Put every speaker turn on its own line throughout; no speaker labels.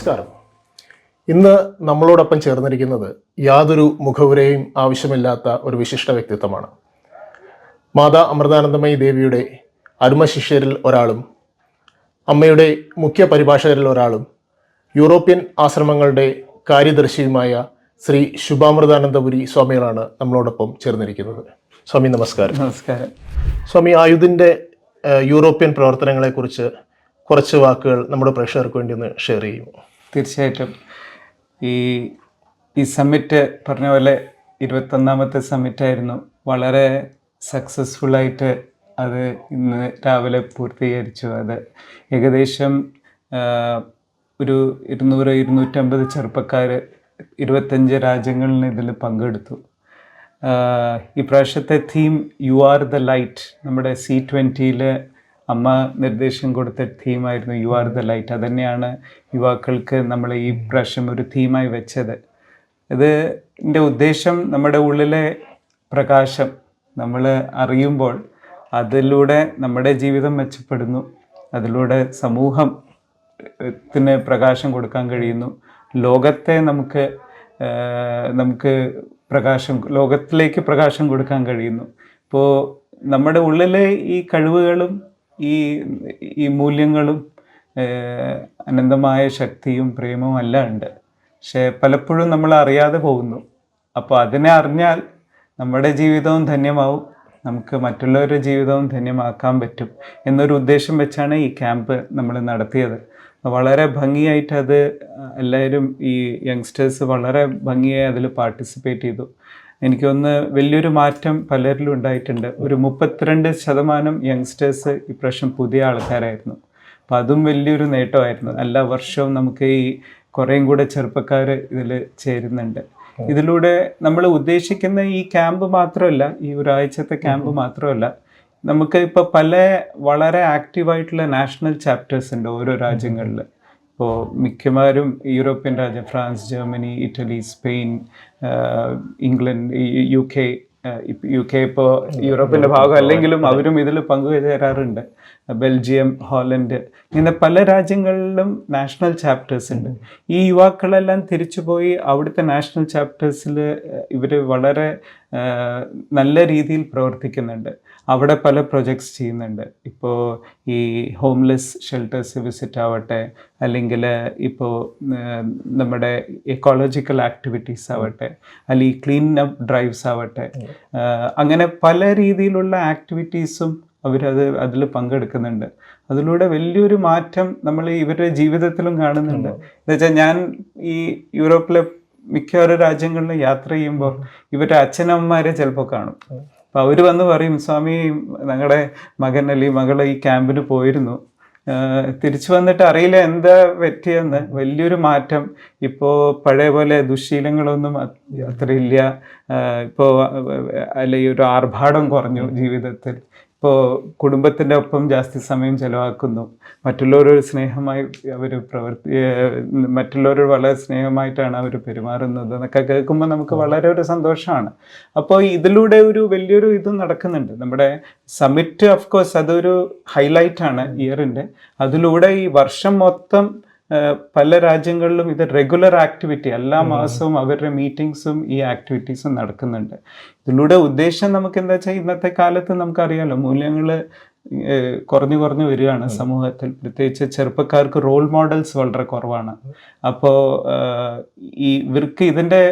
നമസ്കാരം. ഇന്ന് നമ്മളോടൊപ്പം ചേർന്നിരിക്കുന്നത് യാതൊരു മുഖവുരയും ആവശ്യമില്ലാത്ത ഒരു വിശിഷ്ട വ്യക്തിത്വമാണ്. മാതാ അമൃതാനന്ദമയി ദേവിയുടെ അരുമ ശിഷ്യരിൽ ഒരാളും അമ്മയുടെ മുഖ്യ പരിഭാഷകരിൽ ഒരാളും യൂറോപ്യൻ ആശ്രമങ്ങളുടെ കാര്യദർശിയുമായ ശ്രീ ശുഭാമൃതാനന്ദപുരി സ്വാമികളാണ് നമ്മളോടൊപ്പം ചേർന്നിരിക്കുന്നത്. സ്വാമി നമസ്കാരം.
നമസ്കാരം.
സ്വാമി ആയുധിന്റെ യൂറോപ്യൻ പ്രവർത്തനങ്ങളെക്കുറിച്ച് കുറച്ച് വാക്കുകൾ നമ്മുടെ പ്രേക്ഷകർക്ക് വേണ്ടി ഒന്ന് ഷെയർ ചെയ്യുമോ
തീർച്ചയായിട്ടും. ഈ ഈ സമ്മിറ്റ് പറഞ്ഞ പോലെ ഇരുപത്തൊന്നാമത്തെ സമ്മിറ്റായിരുന്നു വളരെ സക്സസ്ഫുള്ളായിട്ട് അത് ഇന്ന് രാവിലെ പൂർത്തീകരിച്ചു. അത് ഏകദേശം ഒരു ഇരുന്നൂറ് ഇരുന്നൂറ്റമ്പത് ചെറുപ്പക്കാർ ഇരുപത്തഞ്ച് രാജ്യങ്ങളിൽ നിന്ന് ഇതിൽ പങ്കെടുത്തു. ഇപ്രാവശ്യത്തെ theme you are the light നമ്മുടെ സി ട്വന്റിയിൽ അമ്മ നിർദ്ദേശം കൊടുത്ത തീമായിരുന്നു യു ആർ ദ ലൈറ്റ് അതുതന്നെയാണ് യുവാക്കൾക്ക് നമ്മൾ ഈ പ്രാവശ്യം ഒരു തീമായി വെച്ചത്. ഇത് എന്റെ ഉദ്ദേശം നമ്മുടെ ഉള്ളിലെ പ്രകാശം നമ്മൾ അറിയുമ്പോൾ അതിലൂടെ നമ്മുടെ ജീവിതം മെച്ചപ്പെടുന്നു. അതിലൂടെ സമൂഹം ത്തിന് പ്രകാശം കൊടുക്കാൻ കഴിയുന്നു. ലോകത്തെ നമുക്ക് നമുക്ക് പ്രകാശം ലോകത്തിലേക്ക് പ്രകാശം കൊടുക്കാൻ കഴിയുന്നു. ഇപ്പോൾ നമ്മുടെ ഉള്ളിലെ ഈ കഴിവുകളും ഈ ഈ മൂല്യങ്ങളും അനന്തമായ ശക്തിയും പ്രേമവും എല്ലാം ഉണ്ട്. പക്ഷെ പലപ്പോഴും നമ്മൾ അറിയാതെ പോകുന്നു. അപ്പോൾ അതിനെ അറിഞ്ഞാൽ നമ്മുടെ ജീവിതവും ധന്യമാവും. നമുക്ക് മറ്റുള്ളവരുടെ ജീവിതവും ധന്യമാക്കാൻ പറ്റും എന്നൊരു ഉദ്ദേശം വെച്ചാണ് ഈ ക്യാമ്പ് നമ്മൾ നടത്തിയത്. വളരെ ഭംഗിയായിട്ട് അത് എല്ലാവരും ഈ യങ്സ്റ്റേഴ്സ് വളരെ ഭംഗിയായി അതിൽ പാർട്ടിസിപ്പേറ്റ് ചെയ്തു. എനിക്കൊന്ന് വലിയൊരു മാറ്റം പലരിലും ഉണ്ടായിട്ടുണ്ട്. ഒരു മുപ്പത്തിരണ്ട് ശതമാനം യങ്സ്റ്റേഴ്സ് ഇപ്രാവശ്യം പുതിയ ആൾക്കാരായിരുന്നു. അപ്പം അതും വലിയൊരു നേട്ടമായിരുന്നു. എല്ലാ വർഷവും നമുക്ക് ഈ കുറേയും കൂടെ ചെറുപ്പക്കാർ ഇതിൽ ചേരുന്നുണ്ട്. ഇതിലൂടെ നമ്മൾ ഉദ്ദേശിക്കുന്ന ഈ ക്യാമ്പ് മാത്രമല്ല ഈ ഒരാഴ്ചത്തെ ക്യാമ്പ് മാത്രമല്ല നമുക്ക് ഇപ്പോൾ പല വളരെ ആക്റ്റീവായിട്ടുള്ള നാഷണൽ ചാപ്റ്റേഴ്സ് ഉണ്ട് ഓരോ രാജ്യങ്ങളിൽ ഇപ്പോൾ മിക്കവാറും യൂറോപ്യൻ രാജ്യം France Germany Italy Spain England U K U K ഇപ്പോൾ യൂറോപ്പിന്റെ ഭാഗം അല്ലെങ്കിലും അവരും ഇതിൽ പങ്കുചേരാറുണ്ട്. ബെൽജിയം ഹോളണ്ട് ഇങ്ങനെ പല രാജ്യങ്ങളിലും നാഷണൽ ചാപ്റ്റേഴ്സ് ഉണ്ട്. ഈ യുവാക്കളെല്ലാം തിരിച്ചുപോയി അവിടുത്തെ നാഷണൽ ചാപ്റ്റേഴ്സിൽ ഇവർ വളരെ നല്ല രീതിയിൽ പ്രവർത്തിക്കുന്നുണ്ട്. അവിടെ പല പ്രൊജക്ട്സ് ചെയ്യുന്നുണ്ട്. ഇപ്പോൾ ഈ ഹോംലെസ് ഷെൽട്ടേഴ്സ് വിസിറ്റ് ആവട്ടെ അല്ലെങ്കിൽ ഇപ്പോൾ നമ്മുടെ എക്കോളജിക്കൽ ആക്ടിവിറ്റീസ് ആവട്ടെ അല്ലെങ്കിൽ ക്ലീൻ അപ്പ് ഡ്രൈവ്സ് ആവട്ടെ അങ്ങനെ പല രീതിയിലുള്ള ആക്ടിവിറ്റീസും അവരത് അതിൽ പങ്കെടുക്കുന്നുണ്ട്. അതിലൂടെ വലിയൊരു മാറ്റം നമ്മൾ ഇവരുടെ ജീവിതത്തിലും കാണുന്നുണ്ട്. എന്നുവെച്ചാൽ ഞാൻ ഈ യൂറോപ്പിലെ മിക്കവാറും രാജ്യങ്ങളിൽ യാത്ര ചെയ്യുമ്പോൾ ഇവരുടെ അച്ഛനമ്മമാരെ ചിലപ്പോൾ കാണും. അപ്പോൾ അവർ വന്ന് പറയും സ്വാമി ഞങ്ങളുടെ മകൻ അല്ലെങ്കിൽ മകൾ ഈ ക്യാമ്പിന് പോയിരുന്നു. തിരിച്ചു വന്നിട്ട് അറിയില്ല എന്താ പറ്റിയെന്ന്. വലിയൊരു മാറ്റം. ഇപ്പോൾ പഴയ പോലെ ദുശീലങ്ങളൊന്നും അത് അത്രയില്ല. ഇപ്പോൾ അല്ലെങ്കിൽ ഒരു ആർഭാടം കുറഞ്ഞു ജീവിതത്തിൽ. ഇപ്പോൾ കുടുംബത്തിന്റെ ഒപ്പം ജാസ്തി സമയം ചെലവാക്കുന്നു. മറ്റുള്ളവരോട് സ്നേഹമായി അവർ പ്രവർത്തി മറ്റുള്ളവരോട് വളരെ സ്നേഹമായിട്ടാണ് അവർ പെരുമാറുന്നത് എന്നൊക്കെ കേൾക്കുമ്പോൾ നമുക്ക് വളരെ ഒരു സന്തോഷമാണ്. അപ്പോൾ ഇതിലൂടെ ഒരു വലിയൊരു ഇതും നടക്കുന്നുണ്ട്. നമ്മുടെ സമിറ്റ് ഓഫ് കോഴ്സ് അതൊരു ഹൈലൈറ്റ് ആണ് ഇയറിന്റെ അതിലൂടെ ഈ വർഷം മൊത്തം പല രാജ്യങ്ങളിലും ഇത് റെഗുലർ ആക്ടിവിറ്റി എല്ലാ മാസവും അവരുടെ മീറ്റിങ്സും ഈ ആക്ടിവിറ്റീസും നടക്കുന്നുണ്ട്. ഇതിലൂടെ ഉദ്ദേശം നമുക്ക് എന്താ വെച്ചാൽ ഇന്നത്തെ കാലത്ത് നമുക്കറിയാലോ മൂല്യങ്ങൾ കുറഞ്ഞു കുറഞ്ഞു വരികയാണ് സമൂഹത്തിൽ. പ്രത്യേകിച്ച് ചെറുപ്പക്കാർക്ക് റോൾ മോഡൽസ് വളരെ കുറവാണ്. അപ്പോൾ ഈ ഇവർക്ക് ഇതിന്റെ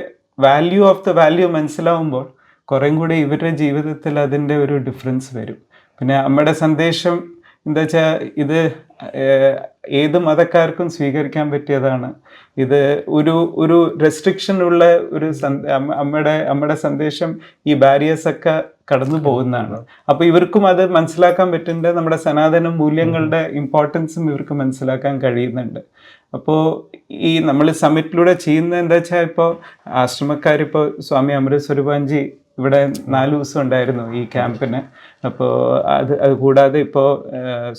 വാല്യൂ ഓഫ് ദ വാല്യൂ മനസ്സിലാവുമ്പോൾ കുറേം കൂടി ഇവരുടെ ജീവിതത്തിൽ അതിന്റെ ഒരു ഡിഫറൻസ് വരും. പിന്നെ അമ്മയുടെ സന്ദേശം എന്താ വെച്ചാൽ ഇത് ഏത് മതക്കാർക്കും സ്വീകരിക്കാൻ പറ്റിയതാണ്. ഇത് ഒരു ഒരു റെസ്ട്രിക്ഷൻ ഉള്ള ഒരു അമ്മയുടെ അമ്മയുടെ സന്ദേശം ഈ ബാരിയേഴ്സ് ഒക്കെ കടന്നു പോകുന്നതാണ്. അപ്പോൾ ഇവർക്കും അത് മനസ്സിലാക്കാൻ പറ്റുന്നുണ്ട്. നമ്മുടെ സനാതന മൂല്യങ്ങളുടെ ഇമ്പോർട്ടൻസും ഇവർക്ക് മനസ്സിലാക്കാൻ കഴിയുന്നുണ്ട്. അപ്പോൾ ഈ നമ്മൾ സമ്മിറ്റിലൂടെ ചെയ്യുന്ന എന്താ വെച്ചാൽ ഇപ്പോൾ ആശ്രമക്കാരിപ്പോൾ സ്വാമി അമൃത് സ്വരൂപാൻജി ഇവിടെ നാല് ദിവസം ഉണ്ടായിരുന്നു ഈ ക്യാമ്പിന്. അപ്പോൾ അത് അത് കൂടാതെ ഇപ്പോൾ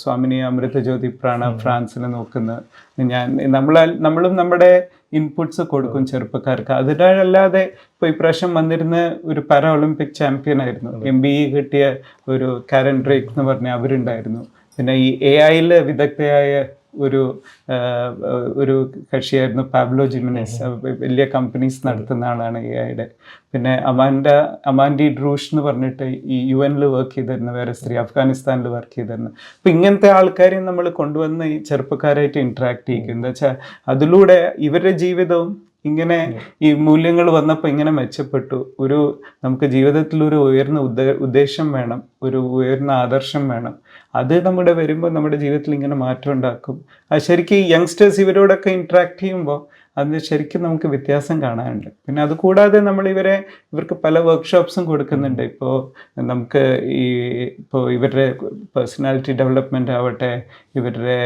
സ്വാമിനി അമൃത ജ്യോതി പ്രാണ ഫ്രാൻസിൽ നോക്കുന്നത് ഞാൻ നമ്മൾ നമ്മളും നമ്മുടെ ഇൻപുട്സ് കൊടുക്കും ചെറുപ്പക്കാർക്ക്. അതിനല്ലാതെ ഇപ്പോൾ ഇപ്രാവശ്യം വന്നിരുന്ന ഒരു പാരാ ഒളിമ്പിക് ചാമ്പ്യൻ ആയിരുന്നു. എം ബി ഇ കിട്ടിയ ഒരു കാരൻ ഡ്രേക്ക് എന്ന് പറഞ്ഞ അവരുണ്ടായിരുന്നു. പിന്നെ ഈ എ ഐയിൽ വിദഗ്ധയായ ഒരു ഒരു കക്ഷിയായിരുന്നു പാബ്ലോ ജിമിനസ് വലിയ കമ്പനീസ് നടത്തുന്ന ആളാണ് എ ഐയുടെ പിന്നെ അമാൻഡ അമാൻഡി ഡ്രൂഷ് എന്ന് പറഞ്ഞിട്ട് ഈ യു എനിൽ വർക്ക് ചെയ്തിരുന്ന. വേറെ സ്ത്രീ അഫ്ഗാനിസ്ഥാനിൽ വർക്ക് ചെയ്തിരുന്നു. അപ്പം ഇങ്ങനത്തെ ആൾക്കാരെയും നമ്മൾ കൊണ്ടുവന്ന് ഈ ചെറുപ്പക്കാരായിട്ട് ഇൻട്രാക്ട് ചെയ്യിക്കും. എന്താ വെച്ചാൽ അതിലൂടെ ഇവരുടെ ജീവിതവും ഇങ്ങനെ ഈ മൂല്യങ്ങൾ വന്നപ്പോൾ ഇങ്ങനെ മെച്ചപ്പെട്ടു. ഒരു നമുക്ക് ജീവിതത്തിൽ ഒരു ഉയർന്ന ഉദ്ദേ ഉദ്ദേശം വേണം ഒരു ഉയർന്ന ആദർശം വേണം. അത് നമ്മുടെ വരുമ്പോൾ നമ്മുടെ ജീവിതത്തിൽ ഇങ്ങനെ മാറ്റം ഉണ്ടാക്കും. ശരിക്കും യങ്സ്റ്റേഴ്സ് ഇവരോടൊക്കെ ഇൻട്രാക്ട് ചെയ്യുമ്പോൾ അതിന് ശരിക്കും നമുക്ക് വ്യത്യാസം കാണാനുണ്ട്. പിന്നെ അതുകൂടാതെ നമ്മൾ ഇവരെ ഇവർക്ക് പല വർക്ക്ഷോപ്സും കൊടുക്കുന്നുണ്ട്. ഇപ്പോൾ നമുക്ക് ഈ ഇപ്പോൾ ഇവരുടെ പേഴ്സണാലിറ്റി ഡെവലപ്മെന്റ് ആവട്ടെ ഇവരുടെ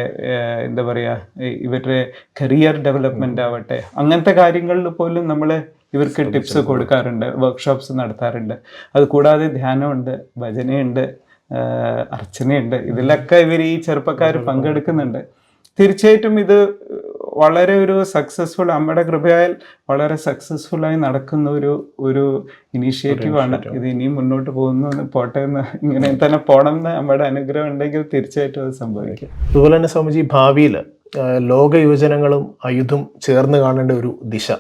എന്താ പറയുക ഇവരുടെ കരിയർ ഡെവലപ്മെന്റ് ആവട്ടെ അങ്ങനത്തെ കാര്യങ്ങളിൽ പോലും നമ്മൾ ഇവർക്ക് ടിപ്സ് കൊടുക്കാറുണ്ട് വർക്ക്ഷോപ്സ് നടത്താറുണ്ട്. അതുകൂടാതെ ധ്യാനമുണ്ട് ഭജനയുണ്ട് അർച്ചനയുണ്ട്. ഇതിലൊക്കെ ഇവർ ഈ ചെറുപ്പക്കാർ പങ്കെടുക്കുന്നുണ്ട്. തീർച്ചയായിട്ടും ഇത് വളരെ ഒരു സക്സസ്ഫുൾ അമ്മയുടെ കൃപയാൽ വളരെ സക്സസ്ഫുൾ ആയി നടക്കുന്ന ഒരു ഒരു ഇനീഷ്യേറ്റീവ് ആണ്. ഇത് ഇനിയും മുന്നോട്ട് പോകുന്നു പോട്ടെ എന്ന് ഇങ്ങനെ തന്നെ പോണം എന്ന് അമ്മയുടെ അനുഗ്രഹം ഉണ്ടെങ്കിൽ തീർച്ചയായിട്ടും അത് സംഭവിക്കും.
അതുപോലെ തന്നെ സ്വാമിജി ഭാവിയിൽ ലോക യുവജനങ്ങളും അയുധം ചേർന്ന് കാണേണ്ട ഒരു ദിശ.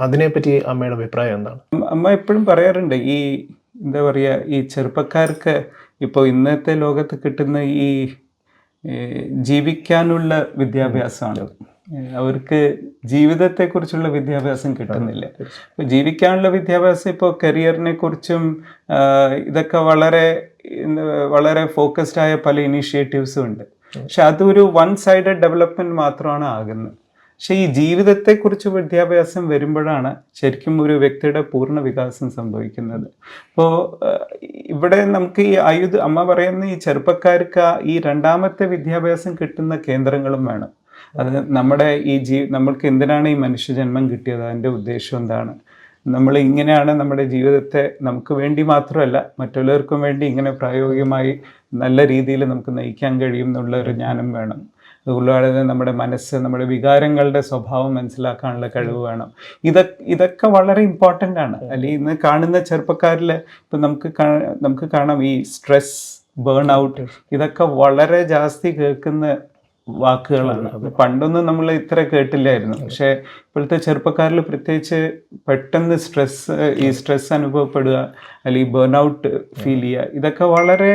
അതിനെപ്പറ്റി അമ്മയുടെ അഭിപ്രായം എന്താണ്?
അമ്മ- എപ്പോഴും പറയാറുണ്ട് ഈ എന്താ പറയുക ഈ ചെറുപ്പക്കാർക്ക് ഇപ്പോൾ ഇന്നത്തെ ലോകത്ത് കിട്ടുന്ന ഈ ജീവിക്കാനുള്ള വിദ്യാഭ്യാസമാണ്. അവർക്ക് ജീവിതത്തെക്കുറിച്ചുള്ള വിദ്യാഭ്യാസം കിട്ടുന്നില്ല. ഇപ്പോൾ ജീവിക്കാനുള്ള വിദ്യാഭ്യാസം ഇപ്പോൾ കരിയറിനെ കുറിച്ചും ഇതൊക്കെ വളരെ വളരെ ഫോക്കസ്ഡ് ആയ പല ഇനീഷ്യേറ്റീവ്സും ഉണ്ട്. പക്ഷെ അതൊരു വൺ സൈഡഡ് ഡെവലപ്മെന്റ് മാത്രമാണ് ആകുന്നത്. പക്ഷെ ഈ ജീവിതത്തെക്കുറിച്ച് വിദ്യാഭ്യാസം വരുമ്പോഴാണ് ശരിക്കും ഒരു വ്യക്തിയുടെ പൂർണ വികാസം സംഭവിക്കുന്നത്. അപ്പോൾ ഇവിടെ നമുക്ക് ഈ ആയുധ അമ്മ പറയുന്ന ഈ ചെറുപ്പക്കാർക്ക് ഈ രണ്ടാമത്തെ വിദ്യാഭ്യാസം കിട്ടുന്ന കേന്ദ്രങ്ങളും വേണം. അത് നമ്മുടെ ഈ ജീ നമ്മൾക്ക് എന്തിനാണ് ഈ മനുഷ്യജന്മം കിട്ടിയത്? അതിന്റെ ഉദ്ദേശം എന്താണ്? നമ്മൾ ഇങ്ങനെയാണ് നമ്മുടെ ജീവിതത്തെ നമുക്ക് വേണ്ടി മാത്രമല്ല മറ്റുള്ളവർക്കും വേണ്ടി ഇങ്ങനെ പ്രായോഗികമായി നല്ല രീതിയിൽ നമുക്ക് നയിക്കാൻ കഴിയും എന്നുള്ള ഒരു ജ്ഞാനം വേണം. അതുകൂടാതെ നമ്മുടെ മനസ്സ് നമ്മുടെ വികാരങ്ങളുടെ സ്വഭാവം മനസ്സിലാക്കാനുള്ള കഴിവ് വേണം. ഇതൊക്കെ ഇതൊക്കെ വളരെ ഇമ്പോർട്ടന്റ് ആണ്. അല്ലെങ്കിൽ ഇന്ന് കാണുന്ന ചെറുപ്പക്കാരിൽ ഇപ്പം നമുക്ക് നമുക്ക് കാണാം ഈ സ്ട്രെസ് ബേൺ ഔട്ട് ഇതൊക്കെ വളരെ ജാസ്തി കേൾക്കുന്ന വാക്കുകളാണ് പണ്ടൊന്നും നമ്മൾ ഇത്ര കേട്ടില്ലായിരുന്നു. പക്ഷെ ഇപ്പോഴത്തെ ചെറുപ്പക്കാരിൽ പ്രത്യേകിച്ച് പെട്ടെന്ന് സ്ട്രെസ് ഈ സ്ട്രെസ് അനുഭവപ്പെടുക അല്ലെങ്കിൽ ബേൺ ഔട്ട് ഫീൽ ചെയ്യുക ഇതൊക്കെ വളരെ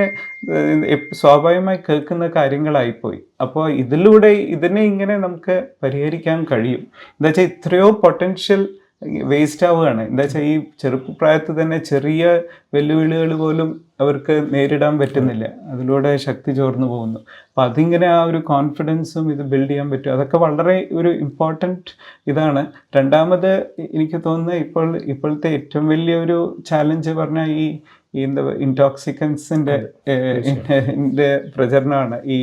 സ്വാഭാവികമായി കേൾക്കുന്ന കാര്യങ്ങളായിപ്പോയി. അപ്പോൾ ഇതിലൂടെ ഇതിനെ ഇങ്ങനെ നമുക്ക് പരിഹരിക്കാൻ കഴിയും. എന്താ വെച്ചാൽ ഇത്രയോ പൊട്ടൻഷ്യൽ വേസ്റ്റ് ആവുകയാണ് എന്താ വെച്ചാൽ ഈ ചെറുപ്പപ്രായത്തിൽ തന്നെ ചെറിയ വെല്ലുവിളികൾ പോലും അവർക്ക് നേരിടാൻ പറ്റുന്നില്ല. അതിലൂടെ ശക്തി ചോർന്നു പോകുന്നു. അപ്പം അതിങ്ങനെ ആ ഒരു കോൺഫിഡൻസും ഇത് ബിൽഡ് ചെയ്യാൻ പറ്റും. അതൊക്കെ വളരെ ഒരു ഇമ്പോർട്ടന്റ് ഇതാണ്. രണ്ടാമത് എനിക്ക് തോന്നുന്നത് ഇപ്പോൾ ഇപ്പോഴത്തെ ഏറ്റവും വലിയൊരു ചാലഞ്ച് പറഞ്ഞാൽ ഈ ഈ എന്താ ഇൻടോക്സിക്കൻസിന്റെ പ്രചരണമാണ്. ഈ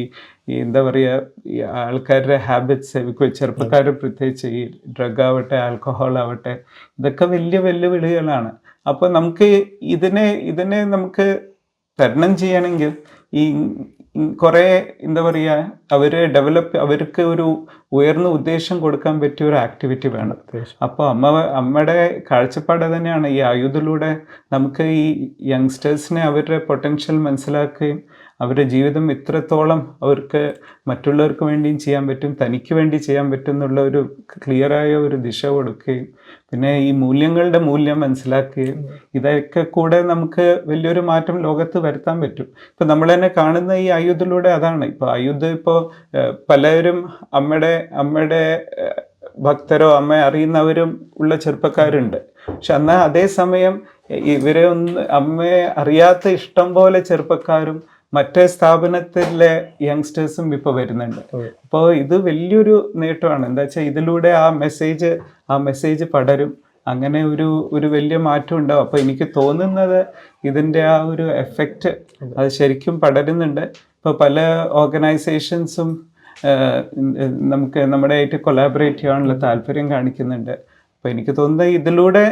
ഈ എന്താ പറയുക ഈ ആൾക്കാരുടെ ഹാബിറ്റ്സ് ചെറുപ്പക്കാർ പ്രത്യേകിച്ച് ഈ ഡ്രഗ് ആവട്ടെ ആൽക്കഹോൾ ആവട്ടെ ഇതൊക്കെ വലിയ വെല്ലുവിളികളാണ്. അപ്പോൾ നമുക്ക് ഇതിനെ ഇതിനെ നമുക്ക് തരണം ചെയ്യണമെങ്കിൽ ഈ കുറേ എന്താ പറയുക അവർ ഡെവലപ്പ് അവർക്ക് ഒരു ഉയർന്ന ഉദ്ദേശം കൊടുക്കാൻ പറ്റിയ ഒരു ആക്ടിവിറ്റി വേണം. അപ്പോൾ അമ്മ അമ്മയുടെ കാഴ്ചപ്പാട് തന്നെയാണ് ഈ ആയുധിലൂടെ നമുക്ക് ഈ യങ്സ്റ്റേഴ്സിനെ അവരുടെ പൊട്ടൻഷ്യൽ മനസ്സിലാക്കുകയും അവരുടെ ജീവിതം ഇത്രത്തോളം അവർക്ക് മറ്റുള്ളവർക്ക് വേണ്ടിയും ചെയ്യാൻ പറ്റും തനിക്ക് വേണ്ടി ചെയ്യാൻ പറ്റും എന്നുള്ള ഒരു ക്ലിയറായ ഒരു ദിശ കൊടുക്കുകയും പിന്നെ ഈ മൂല്യങ്ങളുടെ മൂല്യം മനസ്സിലാക്കുകയും ഇതൊക്കെ കൂടെ നമുക്ക് വലിയൊരു മാറ്റം ലോകത്ത് വരുത്താൻ പറ്റും. ഇപ്പം നമ്മൾ തന്നെ കാണുന്ന ഈ ആയുധിലൂടെ അതാണ്. ഇപ്പോൾ ആയുധം ഇപ്പോൾ പലരും അമ്മയുടെ അമ്മയുടെ ഭക്തരോ അമ്മയെ അറിയുന്നവരും ഉള്ള ചെറുപ്പക്കാരുണ്ട്. പക്ഷെ എന്നാൽ അതേസമയം ഇവരെ ഒന്ന് അമ്മയെ അറിയാത്ത ഇഷ്ടം പോലെ ചെറുപ്പക്കാരും മറ്റേ സ്ഥാപനത്തിലെ യങ്സ്റ്റേഴ്സും ഇപ്പോൾ വരുന്നുണ്ട്. അപ്പോൾ ഇത് വലിയൊരു നേട്ടമാണ്. എന്താ വെച്ചാൽ ഇതിലൂടെ ആ മെസ്സേജ് ആ മെസ്സേജ് പടരും. അങ്ങനെ ഒരു ഒരു വലിയ മാറ്റം ഉണ്ടാവും. അപ്പോൾ എനിക്ക് തോന്നുന്നത് ഇതിന്റെ ആ ഒരു എഫക്റ്റ് അത്. ശരിക്കും പടരുന്നുണ്ട്. ഇപ്പോൾ പല ഓർഗനൈസേഷൻസും നമുക്ക് നമ്മുടെ ആയിട്ട് കൊലാബറേറ്റ് ചെയ്യാനുള്ള താല്പര്യം കാണിക്കുന്നുണ്ട്. അപ്പോൾ എനിക്ക് തോന്നുന്നത് ഇതിലൂടെ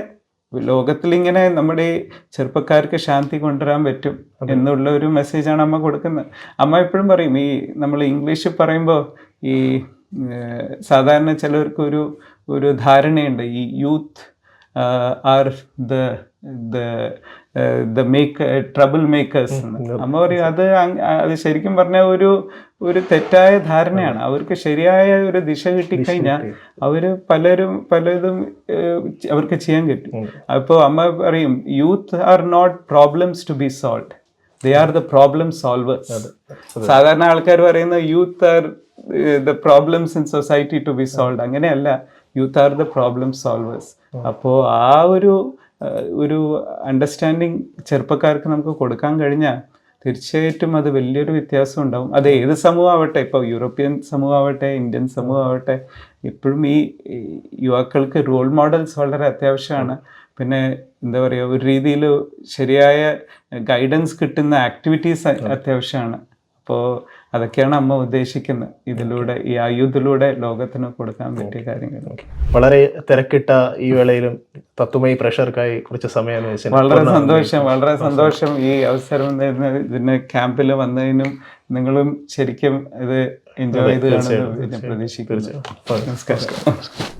ലോകത്തിൽ ഇങ്ങനെ നമ്മുടെ ഈ ചെറുപ്പക്കാർക്ക് ശാന്തി കൊണ്ടുവരാൻ പറ്റും എന്നുള്ള ഒരു മെസ്സേജാണ് അമ്മ കൊടുക്കുന്നത്. അമ്മ എപ്പോഴും പറയും ഈ നമ്മൾ ഇംഗ്ലീഷിൽ പറയുമ്പോൾ ഈ സാധാരണ ചിലർക്ക് ഒരു ഒരു ധാരണയുണ്ട്. ഈ youth are the the make trouble makers അമ്മ പറയും അത് അത് ശരിക്കും പറഞ്ഞ ഒരു ഒരു തെറ്റായ ധാരണയാണ്. അവർക്ക് ശരിയായ ഒരു ദിശ കിട്ടിക്കഴിഞ്ഞാൽ അവർ പലരും പലതും അവർക്ക് ചെയ്യാൻ കിട്ടും. അപ്പോൾ അമ്മ പറയും youth are not problems to be solve they are the problem solvers സാധാരണ ആൾക്കാർ പറയുന്ന youth are the problems in society to be solve അങ്ങനെയല്ല. Youth are the problem solvers അപ്പോൾ ആ ഒരു ഒരു അണ്ടർസ്റ്റാൻഡിങ് ചെറുപ്പക്കാർക്ക് നമുക്ക് കൊടുക്കാൻ കഴിഞ്ഞാൽ തീർച്ചയായിട്ടും അത് വലിയൊരു വ്യത്യാസം ഉണ്ടാവും. അത് ഏത് സമൂഹമാവട്ടെ ഇപ്പോൾ യൂറോപ്യൻ സമൂഹമാവട്ടെ ഇന്ത്യൻ സമൂഹമാവട്ടെ എപ്പോഴും ഈ ഈ യുവാക്കൾക്ക് റോൾ മോഡൽസ് വളരെ അത്യാവശ്യമാണ്. പിന്നെ എന്താ പറയുക ഒരു രീതിയിൽ ശരിയായ ഗൈഡൻസ് കിട്ടുന്ന ആക്ടിവിറ്റീസ് അത്യാവശ്യമാണ്. അപ്പോൾ അതൊക്കെയാണ് അമ്മ ഉദ്ദേശിക്കുന്നത്. ഇതിലൂടെ ഈ ആയുധത്തിലൂടെ ലോകത്തിന് കൊടുക്കാൻ പറ്റിയ കാര്യങ്ങൾ
വളരെ തിരക്കിട്ട ഈ വേളയിലും തത്വമായി പ്രഷർക്കായി കുറച്ച് സമയം
വളരെ സന്തോഷം വളരെ സന്തോഷം ഈ അവസരം തരുന്ന ഇതിന് ക്യാമ്പിൽ വന്നതിനും നിങ്ങളും ശരിക്കും ഇത് എൻജോയ് ചെയ്ത് പ്രതീക്ഷിക്കുന്നു. നമസ്കാരം.